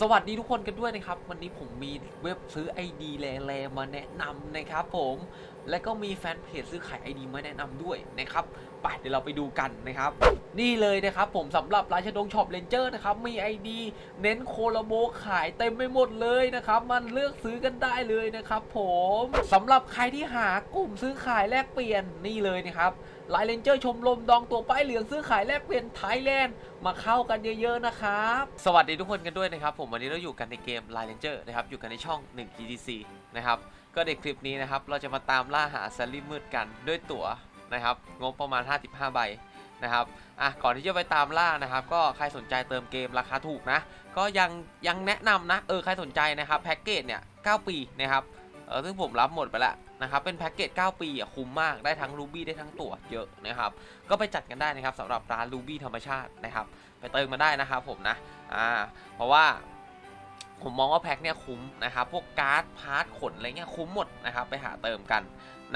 สวัสดีทุกคนกันด้วยนะครับ วันนี้ผมมีเว็บซื้อ ID แลๆมาแนะนำนะครับผมและก็มีแฟนเพจซื้อขาย ID มาแนะนำด้วยนะครับไปเดี๋ยวเราไปดูกันนะครับ นี่เลยนะครับผมสำหรับราชดงช็อปเลนเจอร์นะครับมี ID เน้นโคโลโบขายเต็มไปหมดเลยนะครับ มันเลือกซื้อกันได้เลยนะครับผมสำหรับใครที่หากลุ่มซื้อขายแลกเปลี่ยนนี่เลยนะครับ ไลน์เลนเจอร์ชมรมดองตัวป้ายเหลืองซื้อขายแลกเปลี่ยนไทยแลนด์มาเข้ากันเยอะๆนะครับ สวัสดีทุกคนกันด้วยนะครับ ผมวันนี้เราอยู่กันในเกม Line Ranger นะครับ อยู่กันในช่อง 1 GDC นะครับ ก็ในคลิปนี้นะครับ เราจะมาตามล่าหาซลลี่มืดกันด้วยตั๋วนะครับ งบประมาณ 55 ใบนะครับ อะ ก่อนที่จะไปตามล่านะครับ ก็ใครสนใจเติมเกมราคาถูกนะ ก็ยังยังแนะนำนะ เออ ใครสนใจนะครับ แพ็กเกจเนี่ย 9 ปีนะครับ เออซึ่งผมรับหมดไปแล้วนะครับ เป็นแพ็กเกจ 9 ปีอะคุ้มมาก ได้ทั้งรูบี้ได้ทั้งตั๋วเยอะนะครับ ก็ไปจัดกันได้นะครับสำหรับร้านรูบี้ธรรมชาตินะครับ ไปเติมมาได้นะครับผมนะ อ่า เพราะว่าผมมองว่าแพ็คเนี่ยคุ้มนะครับ พวกการ์ดพาร์ทขนอะไรเงี้ยคุ้มหมดนะครับ ไปหาเติมกัน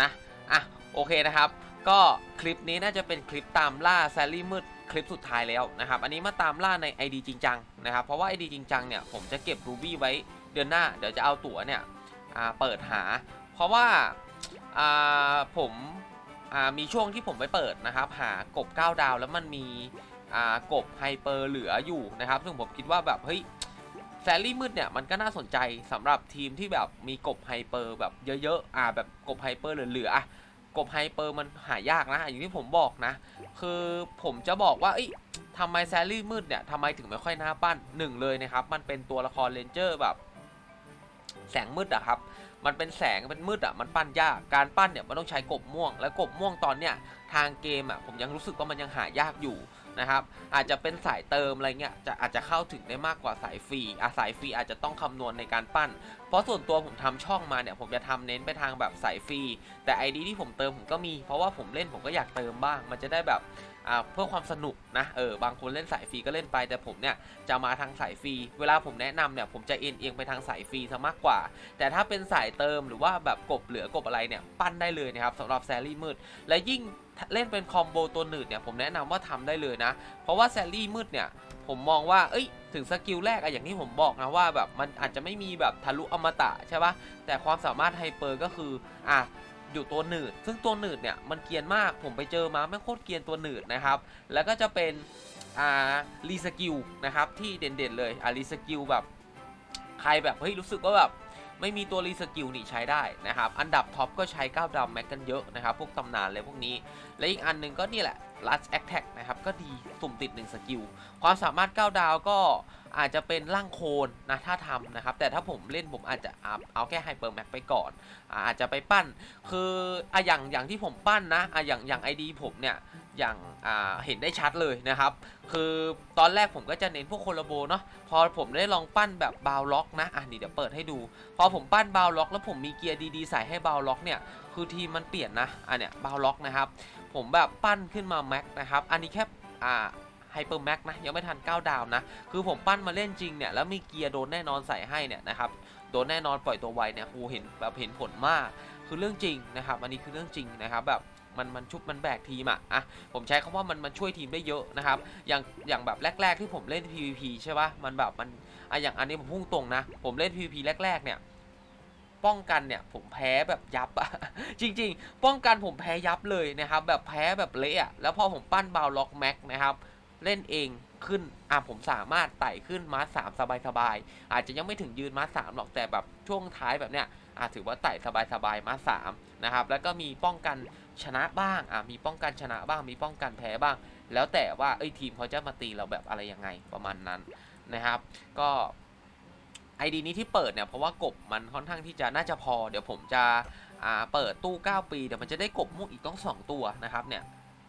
นะ อะ โอเคนะครับ ก็คลิปนี้น่าจะเป็นคลิปตามล่าแซลลี่มืดคลิปสุดท้ายแล้วนะครับ อันนี้มาตามล่าใน ID จริงจังนะครับ เพราะว่า ID จริงจังเนี่ยผมจะเก็บรูบี้ไว้เดือนหน้า เดี๋ยวจะเอาตั๋วเนี่ย เปิดหา เพราะว่าผมมีช่วงที่ผมไปเปิดนะครับ หากบ 9 ดาวแล้วมันมีกบไฮเปอร์เหลืออยู่นะครับ ซึ่งผมคิดว่าแบบเฮ้ยแซลลี่มืดเนี่ยมันก็น่าสนใจสำหรับทีมที่แบบมีกบไฮเปอร์แบบเยอะๆอ่าแบบกบไฮเปอร์เหลือๆอะกบไฮเปอร์มันหายากนะอย่างที่ผมบอกนะ คือผมจะบอกว่าเอ้ยทำไมแซลลี่มืดเนี่ยทำไมถึงไม่ค่อยน่าปั้นหนึ่งเลยนะครับ มันเป็นตัวละครเลนเจอร์แบบ แสงมืดอะครับ มันเป็นแสงเป็นมืดอะมันปั้นยาก การปั้นเนี่ยมันต้องใช้กบม่วง และกบม่วงตอนเนี้ยทางเกมอะผมยังรู้สึกว่ามันยังหายากอยู่ นะครับอาจจะเป็นสายเติมอะไรเงี้ยจะอาจจะเข้าถึงได้มากกว่าสายฟรีอะสายฟรีอาจจะต้องคำนวณในการปั้น เพราะส่วนตัวผมทำช่องมาเนี่ยผมจะทำเน้นไปทางแบบสายฟรีแต่ ID ที่ผมเติมผมก็มี เพราะว่าผมเล่นผมก็อยากเติมบ้าง มันจะได้แบบเพื่อความสนุกนะเออบางคนเล่นสายฟรีก็เล่นไป แต่ผมเนี่ยจะมาทางสายฟรีเวลาผมแนะนำเนี่ยผมจะเอ็นเอียงไปทางสายฟรีซะมากกว่า แต่ถ้าเป็นสายเติมหรือว่าแบบกบเหลือกบอะไรเนี่ยปั้นได้เลยนะครับสำหรับแซลลี่มืดและยิ่ง เล่นเป็นคอมโบตัวหนืดเนี่ยผมแนะนำว่าทำได้เลยนะ เพราะว่าแซลลี่มืดเนี่ยผมมองว่าเอ้ยถึงสกิลแรกอะอย่างที่ผมบอกนะว่าแบบมันอาจจะไม่มีแบบทะลุอมตะใช่ปะแต่ความสามารถไฮเปอร์ก็คืออะอยู่ตัวหนืด ซึ่งตัวหนืดเนี่ยมันเกียนมากผมไปเจอมาไม่โคตรเกียนตัวหนืดนะครับ แล้วก็จะเป็นอ่ารีสกิลนะครับที่เด่นๆเลยอ่ารีสกิลแบบใครแบบเฮ้ยรู้สึกว่าแบบ ไม่มีตัวรีสกิลนี่ใช้ได้นะครับ อันดับท็อปก็ใช้ก้าวดำแม็กกันเยอะนะครับ พวกตำนานเลยพวกนี้ และอีกอันหนึ่งก็นี่แหละ Last Attack นะครับ ก็ดีสุ่มติด 1 สกิล ความสามารถ9ดาวก็อาจจะเป็นร่างโคลนนะถ้าทำนะครับ แต่ถ้าผมเล่นผมอาจจะเอาแค่ไฮเปอร์แม็กไปก่อนอาจจะไปปั้น คืออะอย่างอย่างที่ผมปั้นนะอะอย่างอย่างไอดีผมเนี่ย อย่างาเห็นได้ชัดเลยนะครับ คือตอนแรกผมก็จะเน้นพวกโคลาโบเนาะพอผมได้ลองปั้นแบบบาวล็อกนะอะนี่เดี๋ยวเปิดให้ดู พอผมปั้นบาวล็อก แล้วผมมีเกียร์ดีๆใส่ให้บาวล็อกเนี่ยคือทีมมันเปลี่ยนนะอะเนี่ยบาวล็อกนะครับ ผมแบบปั้นขึ้นมาแม็กนะครับอันนี้แค่อ่าไฮเปอร์แม็กนะยังไม่ทัน9ดาวนะ คือผมปั้นมาเล่นจริงเนี่ยแล้วมีเกียร์โดนแน่นอนใส่ให้เนี่ยนะครับโดนแน่นอนปล่อยตัวไวเนี่ยกูเห็นแบบเห็นผลมาก คือเรื่องจริงนะครับ อันนี้คือเรื่องจริงนะครับแบบ มันมันชุบมันแบกทีมอะอะผมใช้คำว่ามันมันช่วยทีมได้เยอะนะครับ อย่างอย่างแบบแรก ๆ ที่ผมเล่น PVP ใช่ปะมันแบบมันอะอย่างอันนี้ผมพุ่งตรงนะ ผมเล่น PVP แรก ๆ เนี่ยป้องกันเนี่ยผมแพ้แบบยับอะจริง ๆ ป้องกันผมแพ้ยับเลยนะครับ แบบแพ้แบบเละอะแล้วพอผมปั้นบาวล็อกแม็กนะครับ เล่นเองขึ้นอะผมสามารถไต่ขึ้นมาสามสบายๆ อาจจะยังไม่ถึงยืนมาสามหรอกแต่แบบช่วงท้ายแบบเนี้ยอาจถือว่าไต่สบายๆมาสามนะครับ แล้วก็มีป้องกัน ชนะบ้างอะมีป้องกันชนะบ้างมีป้องกันแพ้บ้าง แล้วแต่ว่าเอ้ยทีมเขาจะมาตีเราแบบอะไรยังไงประมาณนั้นนะครับ ก็ไอดีนี้ที่เปิดเนี่ยเพราะว่ากบมันค่อนข้างที่จะน่าจะพอ เดี๋ยวผมจะอ่าเปิดตู้ 9 ปีเดี๋ยวมันจะได้กบม่วงอีกต้อง 2 ตัวนะครับเนี่ย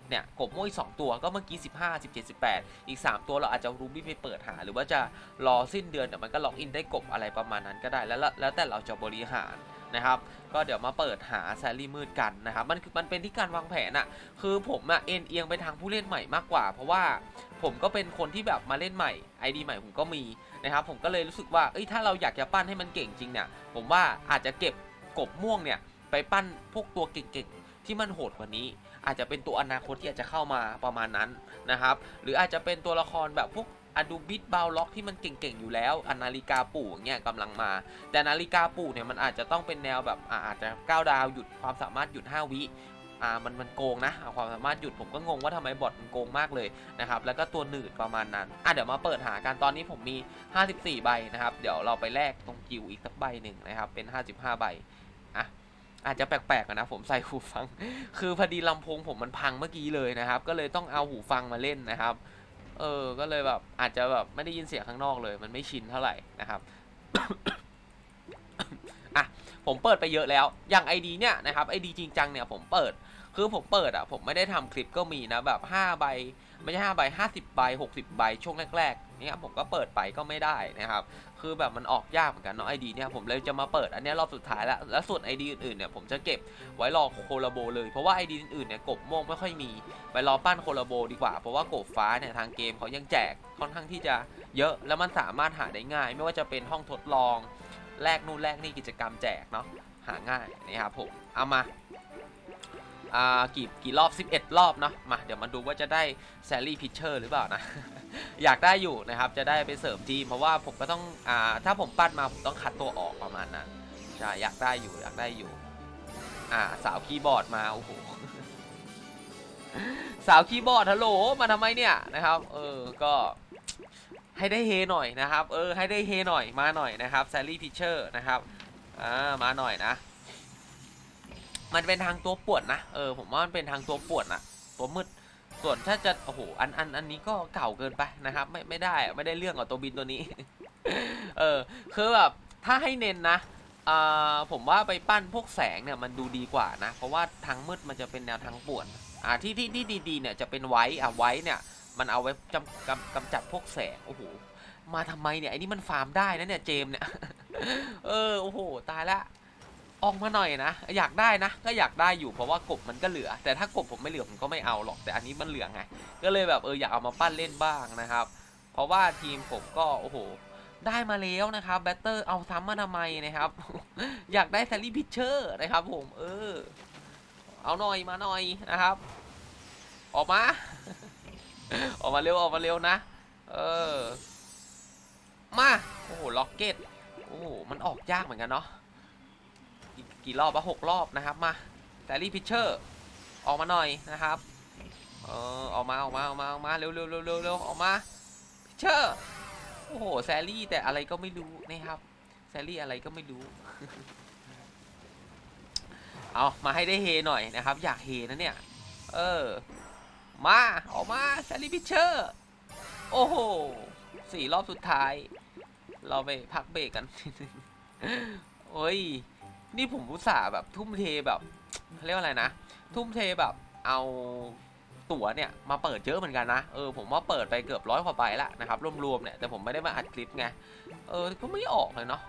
เนี่ยกบม่วงอีก 2 ตัวก็เมื่อกี้ 15 17 18 อีก 3 ตัวเราอาจจะรูบี้ไปเปิดหา หรือว่าจะรอสิ้นเดือนเดี๋ยวมันก็ล็อกอินได้กบอะไรประมาณนั้นก็ได้แล้วแล้วแต่เราจะบริหารนะครับ ก็เดี๋ยวมาเปิดหาแซลลี่มืดกันนะครับมันคือมันเป็นที่การวางแผนอะคือผมอะเอ็นเอียงไปทางผู้เล่นใหม่มากกว่า เพราะว่าผมก็เป็นคนที่แบบมาเล่นใหม่ ID ใหม่ผมก็มีนะครับผมก็เลยรู้สึกว่าเอ้ยถ้าเราอยากจะปั้นให้มันเก่งจริงเนี่ยผมว่าอาจจะเก็บกบม่วงเนี่ยไปปั้นพวกตัวเก่งๆที่มันโหดกว่านี้ อาจจะเป็นตัวอนาคตที่อาจจะเข้ามาประมาณนั้นนะครับหรืออาจจะเป็นตัวละครแบบพวก อะดูบิดบาวล็อกที่มันเก่งๆอยู่แล้วอนาฬิกาปู่เงี้ยกำลังมา แต่นาฬิกาปู่เนี่ยมันอาจจะต้องเป็นแนวแบบอาจจะ9ดาวหยุดความสามารถหยุด 5 วิอ่ามันมันโกงนะความสามารถหยุดผมก็งงว่าทำไมบอทมันโกงมากเลยนะครับแล้วก็ตัวหนืดประมาณนั้นอะเดี๋ยวมาเปิดหากันตอนนี้ผมมี 54 ใบนะครับเดี๋ยวเราไปแลกตรงกิวอีกสักใบหนึ่งนะครับเป็น 55 ใบอะอาจจะแปลกๆนะผมใส่หูฟัง คือพอดีลำโพงผมมันพังเมื่อกี้เลยนะครับก็เลยต้องเอาหูฟังมาเล่นนะครับ เออ ก็เลยแบบอาจจะแบบไม่ได้ยินเสียงข้างนอกเลย มันไม่ชินเท่าไหร่นะครับอะผมเปิดไปเยอะแล้ว อย่าง ID เนี่ยนะครับ ID จริงจังเนี่ยผมเปิด คือผมเปิดอะผมไม่ได้ทำคลิปก็มีนะแบบ5ใบ ไม่ใช่5ใบ50ใบ60ใบช่วงแรกๆเนี่ยผมก็เปิดไปก็ไม่ได้นะครับคือแบบมันออกยากเหมือนกันเนาะ ID เนี่ยผมเลยจะมาเปิดอันนี้รอบสุดท้ายแล้วแล้วส่วน ID อื่นๆเนี่ยผมจะเก็บไว้รอโคลาโบเลยเพราะว่า ID อื่นๆเนี่ยกบม่วงไม่ค่อยมีไปรอปั้นโคลาโบดีกว่า เพราะว่ากบฟ้าเนี่ยทางเกมเขายังแจกค่อนข้างที่จะเยอะแล้วมันสามารถหาได้ง่าย ไม่ว่าจะเป็นห้องทดลองแลกนู่นแลกนี่กิจกรรมแจกเนาะหาง่ายนะครับผมเอามา อ่ากี่กี่รอบ 11 รอบเนาะมาเดี๋ยวมาดูว่าจะได้แซลลี่พิชเชอร์หรือเปล่านะ อยากได้อยู่นะครับ จะได้ไปเสริมทีม เพราะว่าผมก็ต้องอ่าถ้าผมปั้นมาผมต้องคัดตัวออกประมาณนั้นใช่อยากได้อยู่อยากได้อยู่อ่าสาวคีย์บอร์ดมาโอ้โหสาวคีย์บอร์ดฮัลโหลมาทำไมเนี่ยนะครับ เออก็ให้ได้เฮหน่อยนะครับ เออให้ได้เฮหน่อยมาหน่อยนะครับแซลลี่พิเชอร์นะครับอ่ามาหน่อยนะ มันเป็นทางตัวปวดนะ เออผมว่ามันเป็นทางตัวปวดนะตัวมืด ส่วนถ้าจะโอ้โหอันอันอันนี้ก็เก่าเกินไปนะครับ ไม่ไม่ได้ไม่ได้เรื่องกับตัวบินตัวนี้ เออคือแบบถ้าให้เน้นนะอ่าผมว่าไปปั้นพวกแสงเนี่ยมันดูดีกว่านะ เพราะว่าทางมืดมันจะเป็นแนวทางปวดอ่าที่ที่ที่ดีๆเนี่ยจะเป็นไว้อะไว้เนี่ย มันเอาไว้จำกำกำจัดพวกแสงโอ้โหมาทำไมเนี่ยไอ้นี่มันฟาร์มได้นะเนี่ยเจมเนี่ยเออโอ้โหตายละ ออกมาหน่อยนะอยากได้นะก็อยากได้อยู่เพราะว่ากบมันก็เหลือ แต่ถ้ากบผมไม่เหลือผมก็ไม่เอาหรอกแต่อันนี้มันเหลือไงก็เลยแบบเอออยากเอามาปั้นเล่นบ้างนะครับ เพราะว่าทีมผมก็โอ้โหได้มาแล้วนะครับแบตเตอร์เอาซ้ำมาทำไมนะครับ อยากได้แซลลี่พิชเชอร์นะครับผมเออ เอาหน่อยมาหน่อยนะครับ ออกมา ออกมาเร็วออกมาเร็วนะ เออ มา โอ้โหล็อกเก็ตโอ้โหมันออกยากเหมือนกันเนาะ กี่รอบอะหกรอบนะครับมาแซลลี่พิชเชอร์ออกมาหน่อยนะครับเออออกมาออกมาออกมาออกมาเร็วเร็วเร็วเร็วออกมาพิชเชอร์โอ้โหแซลลี่แต่อะไรก็ไม่รู้นะครับแซลลี่อะไรก็ไม่รู้เอามาให้ได้เฮหน่อยนะครับ อยากเฮนะเนี่ย เออ มาออกมาแซลลี่พิชเชอร์โอ้โหสี่รอบสุดท้าย เราไปพักเบรกกันโอ้ย นี่ผมอุตส่าห์แบบทุ่มเทแบบเขาเรียกว่าอะไรนะ ทุ่มเทแบบเอาตั๋วเนี่ยมาเปิดเยอะเหมือนกันนะเออผมว่าเปิดไปเกือบร้อยกว่าใบละนะครับรวมๆเนี่ยแต่ผมไม่ได้มาอัดคลิปไงเออก็ไม่ออกเลยเนาะ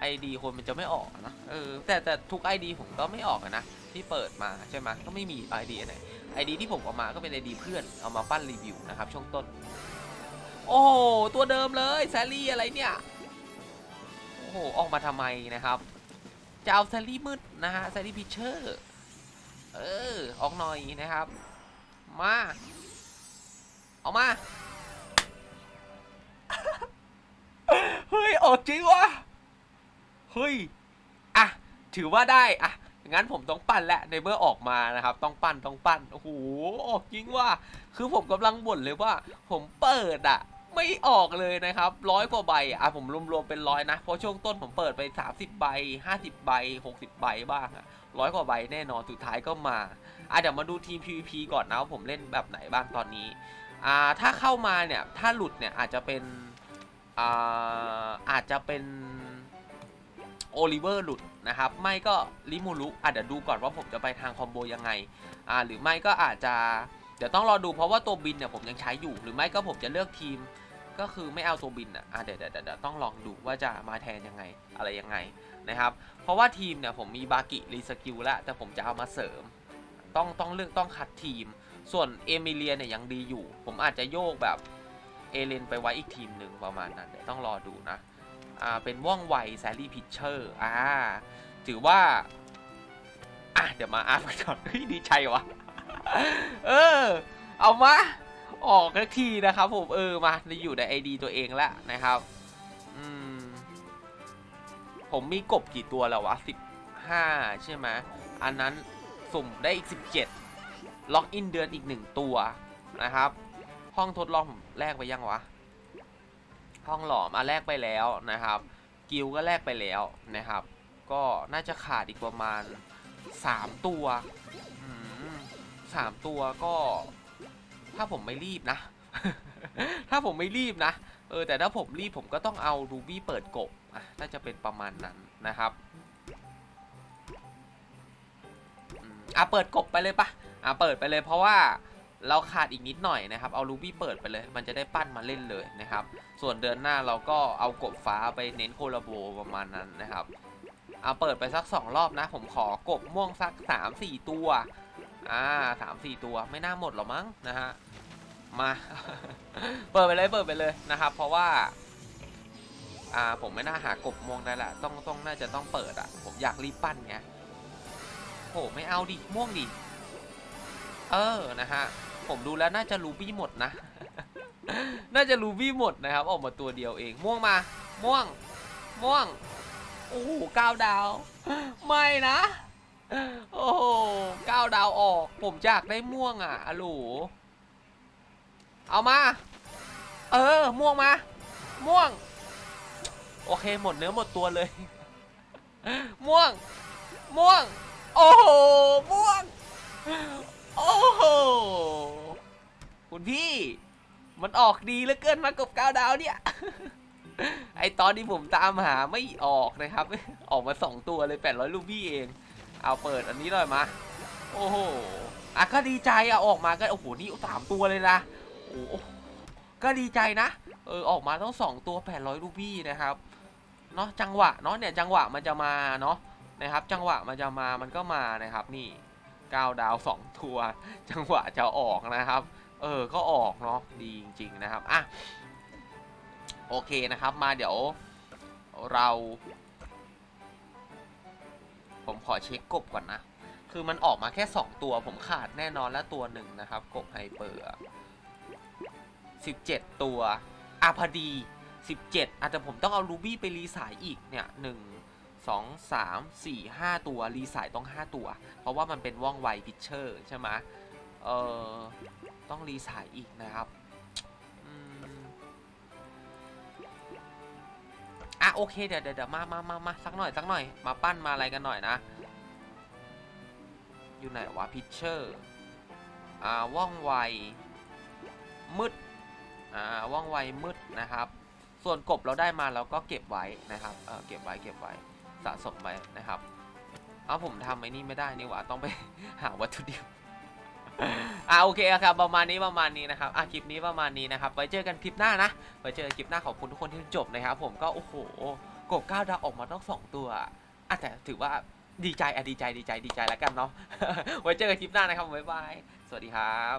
ไอดีคนมันจะไม่ออกนะเออแต่แต่ทุก ID ผมก็ไม่ออกนะที่เปิดมาใช่ไหมก็ไม่มี ID ไหน ID ที่ผมเอามาก็เป็น ID เพื่อนเอามาปั้นรีวิวนะครับช่วงต้น โอ้ตัวเดิมเลยแซลลี่อะไรเนี่ยโอ้โหออกมาทำไมนะครับ จะเอาแซลลี่มืดนะฮะแซลลี่พิเชอร์เออออกหน่อยนะครับ มาออกมาเฮ้ยออกจริงวะเฮ้ยอะถือว่าได้อะงั้นผมต้องปั้นแหละในเมื่อออกมานะครับ ต้องปั้นต้องปั้นโอ้โหออกจริงว่ะคือผมกำลังบ่นเลยว่า ผมเปิดอะ ไม่ออกเลยนะครับร้อยกว่าใบอะผมรวมๆเป็นร้อยนะ เพราะช่วงต้นผมเปิดไป 30 ใบ 50 ใบ 60 ใบบ้างอะร้อยกว่าใบแน่นอนสุดท้ายก็มาอะเดี๋ยวมาดูทีม PVP ก่อนนะว่าผมเล่นแบบไหนบ้างตอนนี้อ่าถ้าเข้ามาเนี่ยถ้าหลุดเนี่ยอาจจะเป็นอ่าอาจจะเป็นโอลิเวอร์หลุดนะครับไม่ก็ลิมูรุอะเดี๋ยวดูก่อนว่าผมจะไปทางคอมโบยังไงอ่าหรือไม่ก็อาจจะ เดี๋ยวต้องรอดูเพราะว่าตัวบินเนี่ยผมยังใช้อยู่ หรือไม่ก็ผมจะเลือกทีมก็คือไม่เอาตัวบินอะเดี๋ยวเดี๋ยวเดี๋ยวต้องลองดูว่าจะมาแทนยังไงอะไรยังไงนะครับ เพราะว่าทีมเนี่ยผมมีบากิรีสกิลแล้วแต่ผมจะเอามาเสริม ต้องต้องเลือกต้องคัดทีม ส่วนเอมิเลียเนี่ยยังดีอยู่ ผมอาจจะโยกแบบเอเลนไปไว้อีกทีมหนึ่งประมาณนั้นเดี๋ยวต้องรอดูนะอ่าเป็นว่องไวแซลลี่พิชเชอร์อ่าถือว่าอะเดี๋ยวมาอาร์ตก่อนเฮ้ยดีใจวะ เออ เอามา ออกสักทีนะครับผม เออ มาอยู่ในไอดีตัวเองแล้วนะครับอืมผมมีกบกี่ตัวแล้ววะสิบห้าใช่ไหมอันนั้นสุ่มได้อีกสิบเจ็ดล็อกอินเดือนอีกหนึ่งตัวนะครับ ห้องทดลองผมแลกไปยังวะ ห้องหลอมอะแลกไปแล้วนะครับ กิลก็แลกไปแล้วนะครับ ก็น่าจะขาดอีกประมาณสามตัว สามตัวก็ ถ้าผมไม่รีบนะ ถ้าผมไม่รีบนะ เออแต่ถ้าผมรีบผมก็ต้องเอารูบี้เปิดกบอะน่าจะเป็นประมาณนั้นนะครับอะเปิดกบไปเลยปะอะเปิดไปเลยเพราะว่าเราขาดอีกนิดหน่อยนะครับ เอารูบี้เปิดไปเลย มันจะได้ปั้นมาเล่นเลยนะครับ ส่วนเดือนหน้าเราก็เอากบฟ้าไปเน้นโคลาโบประมาณนั้นนะครับ เอาเปิดไปสักสองรอบนะ ผมขอกบม่วงสักสามสี่ตัว อ่าสามสี่ตัวไม่น่าหมดหรอมั้งนะฮะ มา เปิดไปเลยเปิดไปเลยนะครับ เพราะว่า อ่าผมไม่น่าหากบม่วงได้ละต้องต้องน่าจะต้องเปิดอะ ผมอยากรีบปั้นไงโหไม่เอาดิม่วงดิ เออนะฮะ ผมดูแล้วน่าจะรูบี้หมดนะ น่าจะรูบี้หมดนะครับ ออกมาตัวเดียวเอง ม่วงมา ม่วง ม่วง โอ้โหเก้าดาว ไม่นะ โอ้โหเก้าดาวออก ผมอยากได้ม่วงอะอะโหลเอามา เออ ม่วงมา ม่วง โอเค หมดเนื้อหมดตัวเลย ม่วง ม่วง โอ้โห ม่วง โอ้โห คุณพี่ มันออกดีเหลือเกินมากบเก้าดาวเนี่ย ไอตอนที่ผมตามหาไม่ออกนะครับ ออกมาสองตัวเลย800ลูบี้เอง เอาเปิดอันนี้หน่อยมาโอ้โหอะก็ดีใจอะออกมาก็โอ้โหนี่สามตัวเลยนะโอ้โหก็ดีใจนะเออออกมาต้องสองตัว800ลูบี้นะครับเนาะจังหวะเนาะเนี่ยจังหวะมันจะมาเนาะนะครับ จังหวะมันจะมามันก็มานะครับ นี่ก้าวดาวสองตัว จังหวะจะออกนะครับ เออก็ออกเนาะดีจริง ๆนะครับอะโอเคนะครับมาเดี๋ยวเรา ผมขอเช็คกบก่อนนะ คือมันออกมาแค่ 2 ตัวผมขาดแน่นอนแล้วตัวหนึ่งนะครับ กบไฮเปอร์17 ตัวอะพอดี 17 อาจจะผมต้องเอารูบี้ไปรีสายอีกเนี่ยหนึ่งสองสามสี่ห้าตัวรีสายต้อง 5 ตัว เพราะว่ามันเป็นว่องไวพิชเชอร์ใช่ไหมเออต้องรีสายอีกนะครับ โอเคเดี๋ยวเดี๋ยวเดี๋ยวมามามามาสักหน่อยสักหน่อย มาปั้นมาอะไรกันหน่อยนะ อยู่ไหนวะพิชเชอร์ อ่าว่องไว มืด อ่าว่องไวมืดนะครับ ส่วนกบเราได้มาเราก็เก็บไว้นะครับ เออเก็บไว้เก็บไว้สะสมไว้นะครับ เอาผมทำไอ้นี่ไม่ได้นี่หว่าต้องไปหาวัตถุดิบ อะโอเคครับประมาณนี้ประมาณนี้นะครับอะคลิปนี้ประมาณนี้นะครับไว้เจอกันคลิปหน้านะไว้เจอกันคลิปหน้าขอบคุณทุกคนที่จบนะครับผมก็โอ้โหกบก้าวดาวออกมาต้องสองตัวอะแต่ถือว่าดีใจอะดีใจดีใจดีใจแล้วกันเนาะไว้เจอกันคลิปหน้านะครับบ๊ายบายสวัสดีครับ